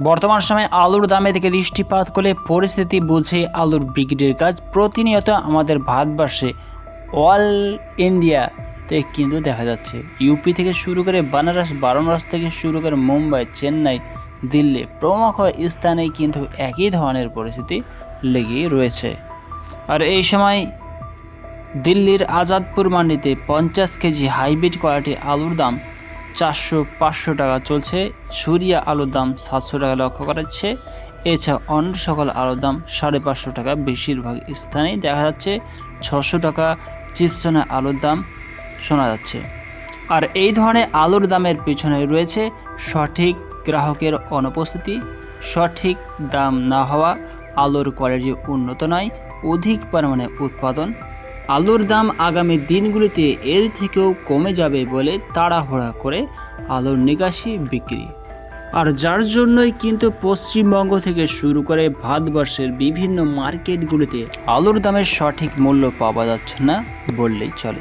বর্তমান সময়ে আলুর দামে থেকে দৃষ্টিপাত করলে পরিস্থিতি বুঝে আলুর বিক্রির কাজ প্রতিনিয়ত আমাদের ভারতবর্ষে অল ইন্ডিয়াতে কিন্তু দেখা যাচ্ছে ইউপি থেকে শুরু করে বানারস, বারাণসী থেকে শুরু করে মুম্বাই, চেন্নাই, দিল্লি প্রমুখ স্থানে কিন্তু একই ধরনের পরিস্থিতি লেগেই রয়েছে। আর এই সময় দিল্লির আজাদপুর মান্ডিতে পঞ্চাশ কেজি হাইব্রিড কোয়ালিটি আলুর দাম চারশো পাঁচশো টাকা চলছে। সুরিয়া আলুর দাম সাতশো টাকা লক্ষ্য করা যাচ্ছে। এছাড়া অন্য সকল আলুর দাম সাড়ে পাঁচশো টাকা বেশিরভাগ স্থানেই দেখা যাচ্ছে। ছশো টাকা চিপসনে আলুর দাম শোনা যাচ্ছে। আর এই ধরনের আলুর দামের পিছনে রয়েছে সঠিক গ্রাহকের অনুপস্থিতি। সঠিক দাম না হওয়া আলুর কোয়ালিটি উন্নত নয়, অধিক পরিমাণে উৎপাদন আলুর দাম আগামী দিনগুলিতে এর থেকেও কমে যাবে বলে তাড়াহুড়া করে আলুর নিকাশি বিক্রি। আর যার জন্যই কিন্তু পশ্চিমবঙ্গ থেকে শুরু করে ভারতবর্ষের বিভিন্ন মার্কেটগুলিতে আলুর দামের সঠিক মূল্য পাওয়া যাচ্ছে না বললেই চলে।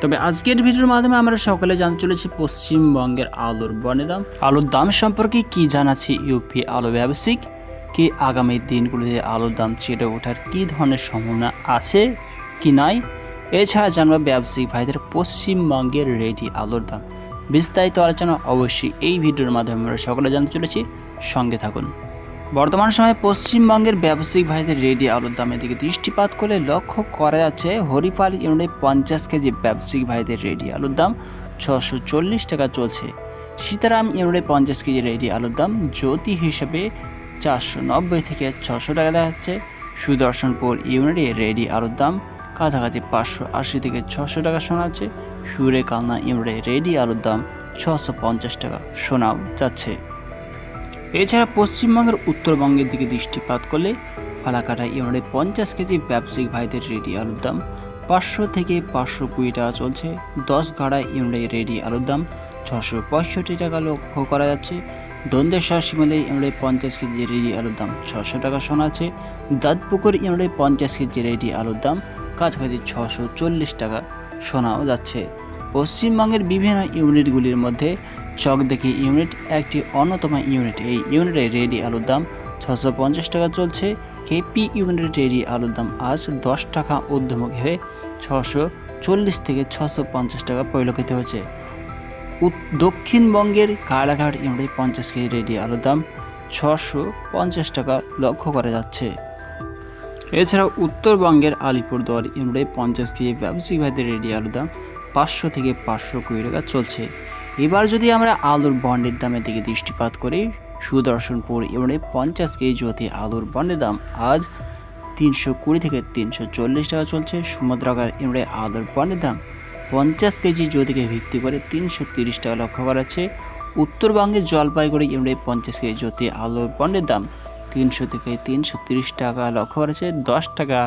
তবে আজকের ভিডিওর মাধ্যমে আমরা সকলে জানতে চলেছি পশ্চিমবঙ্গের আলুর বনে দাম। আলুর দাম সম্পর্কে কি জানাচ্ছি ইউপি আলু ব্যবসায়িক? কি আগামী দিনগুলিতে আলুর দাম চেড়ে ওঠার কি ধরনের সম্ভাবনা আছে? কি নাই? এছাড়া জানব ব্যবসায়িক ভাইদের পশ্চিমবঙ্গের রেডি আলুর দাম। বিস্তারিত আলোচনা অবশ্যই এই ভিডিওর মাধ্যমে আমরা সকলে জানতে চলেছি। সঙ্গে থাকুন। বর্তমান সময়ে পশ্চিমবঙ্গের ব্যবসায়িক ভাইদের রেডি আলুর দামের দিকে দৃষ্টিপাত করলে লক্ষ্য করা যাচ্ছে, হরিপাল ইউনিটে পঞ্চাশ কেজি ব্যবসায়িক ভাইদের রেডি আলুর দাম ছশো চল্লিশ টাকা চলছে। সীতারাম ইউনিটে পঞ্চাশ কেজি রেডি আলুর দাম জ্যোতি হিসেবে চারশো নব্বই থেকে ছশো টাকা দেখা যাচ্ছে সুদর্শনপুর ইউনিটে রেডি আলুর দাম কাছাকাছি পাঁচশো আশি থেকে ছশো টাকা শোনা যাচ্ছে সুরে কালনা ইউনিটে রেডি আলুর দাম ছশো পঞ্চাশ টাকা শোনাও যাচ্ছে। এছাড়া পশ্চিমবঙ্গের উত্তরবঙ্গের দিকে দৃষ্টিপাত করলে ফালাকাটা ইউনিটে পঞ্চাশ কেজি ব্যবসায়িক ভাইদের রেডি আলুর দাম পাঁচশো থেকে পাঁচশো কুড়ি টাকা চলছে। দশ গাড়া ইউনিটে রেডি আলুর দাম ছশো পঁয়ষট্টি টাকা লক্ষ্য করা যাচ্ছে। দন্দেশ্বর শিমলে ইউনিটে পঞ্চাশ কেজি রেডি আলুর দাম ছশো টাকা শোনা আছে দাঁতপুকুর ইউনিটে পঞ্চাশ কেজি রেডি আলুর দাম কাছাকাছি ছশো চল্লিশ টাকা শোনাও যাচ্ছে। পশ্চিমবঙ্গের বিভিন্ন ইউনিটগুলির মধ্যে চকদেখি ইউনিট, একটি অন্যতম ইউনিট। এই ইউনিটে রেডি আলুর দাম ছশো পঞ্চাশ টাকা চলছে। কেপি ইউনিট রেডি আলুর দাম আজ দশ টাকা ঊর্ধ্বমুখী হয়ে ছশো চল্লিশ থেকে ছশো পঞ্চাশ টাকা পরিলক্ষিত হয়েছে। দক্ষিণবঙ্গের কালাঘাট ইউনিটে পঞ্চাশ কেজি রেডি আলুর দাম ছশো পঞ্চাশ টাকা লক্ষ্য করা যাচ্ছে। এছাড়াও উত্তরবঙ্গের আলিপুরদুয়ার ইউনিটে পঞ্চাশ কেজি ব্যবসায়িক ভাইদের রেডি আলুর দাম পাঁচশো থেকে পাঁচশো কুড়ি টাকা চলছে। এবার যদি আমরা আলুর বন্ডের দামের দিকে দৃষ্টিপাত করি, সুদর্শনপুর ইউনিটে পঞ্চাশ কেজি জ্যোতি আলুর বন্ডের দাম আজ তিনশো কুড়ি থেকে তিনশো চল্লিশ টাকা চলছে। সমুদ্রাগার ইউনিটে আলুর বন্ডের দাম পঞ্চাশ কেজি জ্যোতিকে ভিত্তি করে তিনশো তিরিশ টাকা লক্ষ্য করা যাচ্ছে। উত্তরবঙ্গের জলপাইগুড়ি ইউনিটে পঞ্চাশ কেজি জ্যোতি আলুর বন্ডের দাম তিনশো থেকে তিনশো তিরিশ টাকা লক্ষ্য করেছে, দশ টাকা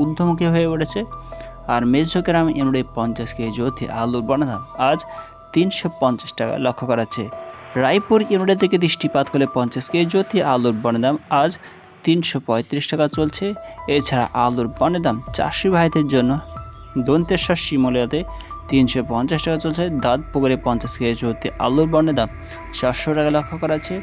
ঊর্ধ্বমুখী হয়ে পড়েছে আর মেজোগ্রাম ইউনিটে পঞ্চাশ কেজি জ্যোতি আলুর দাম আজ তিনশো পঞ্চাশ টাকা লক্ষ্য করা যাচ্ছে রায়পুর ইউনিটের থেকে দৃষ্টিপাত করলে পঞ্চাশ কেজি জ্যোতি আলুর বনের দাম আজ তিনশো পঁয়ত্রিশ টাকা চলছে। এছাড়া আলুর বনের দাম চাষি ভাইদের জন্য দন্তেশ্বর শিমলিয়াতে তিনশো পঞ্চাশ টাকা চলছে। দাঁত পুকুরে পঞ্চাশ কেজি জ্যোতি আলুর বনের দাম চারশো টাকা লক্ষ্য করা যাচ্ছে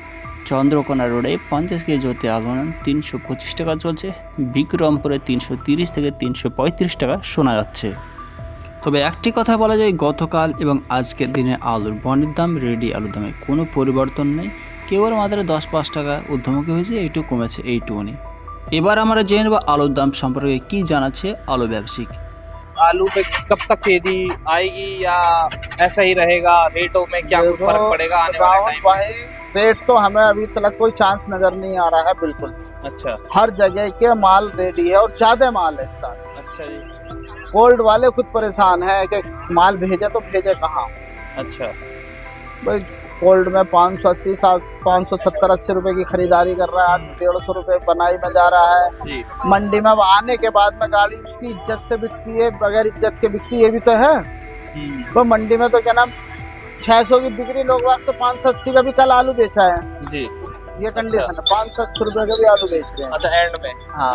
চন্দ্রকোনা রোডে পঞ্চাশ কেজি জ্যোতি আলুর দাম তিনশো পঁচিশ টাকা চলছে বিক্রমপুরে তিনশো তিরিশ থেকে তিনশো পঁয়ত্রিশ টাকা শোনা যাচ্ছে তবে একটি কথা বলা যায় গতকাল এবং আজকের দিনে আলুর বন্ডের দাম রেডি আলুর দামে কোনো পরিবর্তন নেই কেবল মাত্র দশ পাঁচ টাকা ঊর্ধ্বমুখী হয়েছে একটু কমেছে এইটুকুনি এবার আমরা জেনে নেব আলুর দাম সম্পর্কে কি জানাচ্ছে আলু ব্যবসায়িক आलू पे कब तक तेजी आएगी या ऐसा ही रहेगा रेटों में क्या कुछ फर्क पड़ेगा आने वाले राहुल टाइम भाई रेट तो हमें अभी तक कोई चांस नज़र नहीं आ रहा है बिल्कुल। अच्छा। हर जगह के माल रेडी है और ज़्यादा माल है इस साल। अच्छा जी। गोल्ड वाले खुद परेशान है कि माल भेजे तो भेजे कहाँ अच्छा। भाई गोल्ड में पाँच सौ अस्सी सात पाँच सौ सत्तर अस्सी रुपए की खरीदारी कर रहा है आज डेढ़ सौ रुपए बनाई में जा रहा है। जी। मंडी में अब आने के बाद में गाड़ी उसकी इज़्ज़त से बिकती है बगैर इज़्ज़त के बिकती है ये भी तो है। हम्म, तो मंडी में तो क्या नाम छह सौ की बिक्री लोग वाग तो पाँच सौ अस्सी का भी कल आलू बेचा है। जी। ये कंडीशन है पाँच सौ अस्सी रुपए का भी आलू बेच रहे हैं। अच्छा एंड में। हाँ।